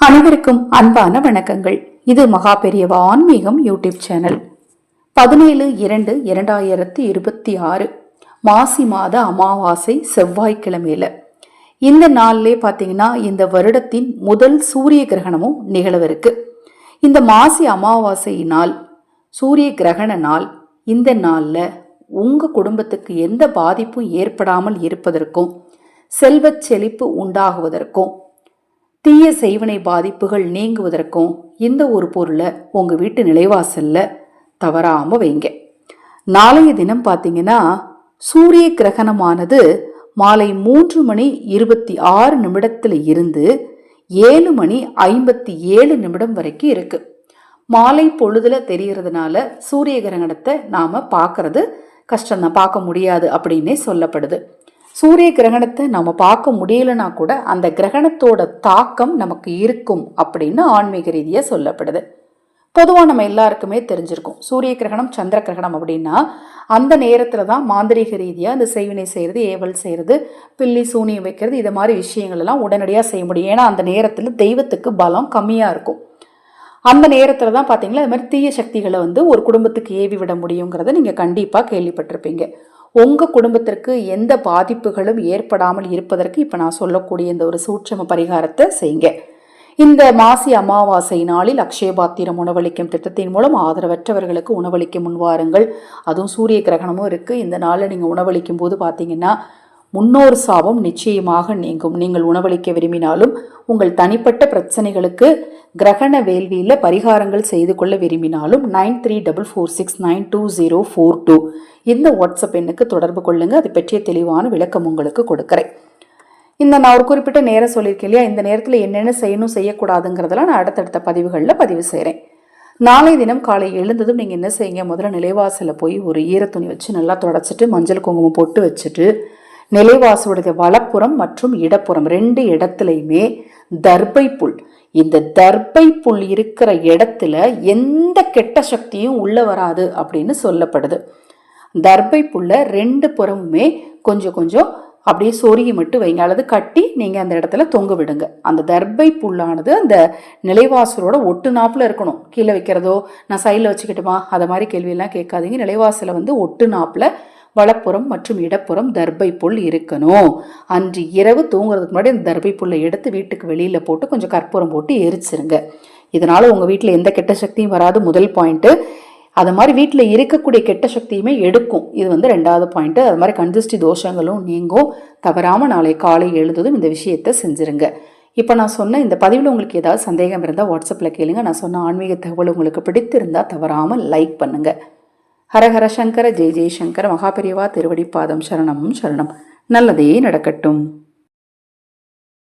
அனைவருக்கும் அன்பான வணக்கங்கள். இது மகா பெரியவா ஆன்மீகம் யூடியூப் சேனல். பதினேழு இரண்டு இரண்டாயிரத்தி இருபத்தி ஆறு மாசி மாத அமாவாசை செவ்வாய்க்கிழமையில. இந்த நாள்லே பார்த்தீங்கன்னா இந்த வருடத்தின் முதல் சூரிய கிரகணமும் நிகழவிருக்கு. இந்த மாசி அமாவாசை நாள் சூரிய கிரகண நாள் இந்த நாளில் உங்கள் குடும்பத்துக்கு எந்த பாதிப்பும் ஏற்படாமல் இருப்பதற்கும் செல்வச் செழிப்பு உண்டாகுவதற்கும் தீய செய்வினை பாதிப்புகள் நீங்குவதற்கும் இந்த ஒரு பொருளை உங்கள் வீட்டு நிலைவாசல்ல தவறாமல் வைங்க. நாளைய தினம் பார்த்தீங்கன்னா சூரிய கிரகணமானது மாலை மூன்று மணி இருபத்தி ஆறு நிமிடத்தில் இருந்து ஏழு மணி ஐம்பத்தி ஏழு நிமிடம் வரைக்கும் இருக்கு. மாலை பொழுதுல தெரிகிறதுனால சூரிய கிரகணத்தை நாம் பார்க்கறது கஷ்டம்தான். பார்க்க முடியாது அப்படின்னே சொல்லப்படுது. சூரிய கிரகணத்தை நம்ம பார்க்க முடியலனா கூட அந்த கிரகணத்தோட தாக்கம் நமக்கு இருக்கும் அப்படின்னு ஆன்மீக ரீதியாக சொல்லப்படுது. பொதுவாக நம்ம எல்லாருக்குமே தெரிஞ்சிருக்கும். சூரிய கிரகணம் சந்திர கிரகணம் அப்படின்னா அந்த நேரத்தில் தான் மாந்திரீக ரீதியாக அந்த செய்வினை செய்கிறது ஏவல் செய்கிறது பில்லி சூனியம் வைக்கிறது இது மாதிரி விஷயங்கள் எல்லாம் உடனடியாக செய்ய முடியும். ஏன்னா அந்த நேரத்தில் தெய்வத்துக்கு பலம் கம்மியாக இருக்கும். அந்த நேரத்தில் தான் பார்த்தீங்களா இது மாதிரி தீய சக்திகளை வந்து ஒரு குடும்பத்துக்கு ஏவி விட முடியுங்கிறத நீங்கள் கண்டிப்பாக கேள்விப்பட்டிருப்பீங்க. உங்கள் குடும்பத்திற்கு எந்த பாதிப்புகளும் ஏற்படாமல் இருப்பதற்கு இப்போ நான் சொல்லக்கூடிய இந்த ஒரு சூட்சம பரிகாரத்தை செய்யுங்க. இந்த மாசி அமாவாசை நாளில் அக்ஷயபாத்திரம் உணவளிக்கும் திட்டத்தின் மூலம் ஆதரவற்றவர்களுக்கு உணவளிக்க முன்வாருங்கள். அதுவும் சூரிய கிரகணமும் இருக்குது இந்த நாளில் நீங்கள் உணவளிக்கும் போது பார்த்தீங்கன்னா முன்னோர் சாபம் நிச்சயமாக நீங்கும். நீங்கள் உணவளிக்க விரும்பினாலும் உங்கள் தனிப்பட்ட பிரச்சனைகளுக்கு கிரகண வேள்வியில் பரிகாரங்கள் செய்து கொள்ள விரும்பினாலும் nine three double four six nine two zero four two. இந்த வாட்ஸ்அப் எண்ணுக்கு தொடர்பு கொள்ளுங்கள் அது பற்றிய தெளிவான விளக்கம் உங்களுக்கு கொடுக்குறேன். இந்த நான் ஒரு குறிப்பிட்ட நேரம் சொல்லியிருக்கேன் இல்லையா? இந்த நேரத்தில் என்னென்ன செய்யணும் செய்யக்கூடாதுங்கிறதெல்லாம் நான் அடுத்தடுத்த பதிவுகளில் பதிவு செய்கிறேன் நாளை தினம் காலை எழுந்ததும் நீங்கள் என்ன செய்யுங்க? முதல்ல நிலைவாசலில் போய் ஒரு ஈரத்துணி வச்சு நல்லா தொடச்சிட்டு மஞ்சள் குங்குமம் போட்டு வச்சுட்டு நிலைவாசலுடைய வலப்புறம் மற்றும் இடப்புறம் ரெண்டு இடத்துலையுமே தர்பை புல் இந்த தர்பை புல் இருக்கிற இடத்துல எந்த கெட்ட சக்தியும் உள்ள வராது அப்படின்னு சொல்லப்படுது. தர்பை புல்ல ரெண்டு புறமுமே கொஞ்சம் கொஞ்சம் அப்படியே சொருகி மட்டும் வைங்க. அல்லது கட்டி நீங்கள் அந்த இடத்துல தொங்க விடுங்க. அந்த தர்பை புல்லானது அந்த நிலைவாசலோட ஒட்டு நாப்பில் இருக்கணும். கீழே வைக்கிறதோ நான் சைடில் வச்சுக்கிட்டுமா? அதை மாதிரி கேள்வியெல்லாம் கேட்காதீங்க. நிலைவாசலை வந்து ஒட்டு நாப்பில் வலப்புறம் மற்றும் இடப்புறம் தர்பை புல் இருக்கணும். அன்று இரவு தூங்குறதுக்கு முன்னாடி அந்த தர்பை புல்லை எடுத்து வீட்டுக்கு வெளியில் போட்டு கொஞ்சம் கற்பூரம் போட்டு எரிச்சிருங்க. இதனால் உங்கள் வீட்டில் எந்த கெட்ட சக்தியும் வராது. முதல் பாயிண்ட்டு அது மாதிரி வீட்டில் இருக்கக்கூடிய கெட்ட சக்தியுமே எடுக்கும். இது வந்து ரெண்டாவது பாயிண்ட்டு அது மாதிரி கன்சிஸ்டி தோஷங்களும் நீங்கும். தவறாமல் நாளை காலை எழுந்ததும் இந்த விஷயத்தை செஞ்சுருங்க. இப்போ நான் சொன்ன இந்த பதிவில் உங்களுக்கு ஏதாவது சந்தேகம் இருந்தால் வாட்ஸ்அப்பில் கேளுங்க. நான் சொன்ன ஆன்மீக தகவல் உங்களுக்கு பிடித்திருந்தால் தவறாமல் லைக் பண்ணுங்கள் ஹரஹர சங்கர ஜெய் ஜெய்சங்கர மகாபெரிவா திருவடிப்பாதம் சரணமும் சரணம். நல்லதே நடக்கட்டும்.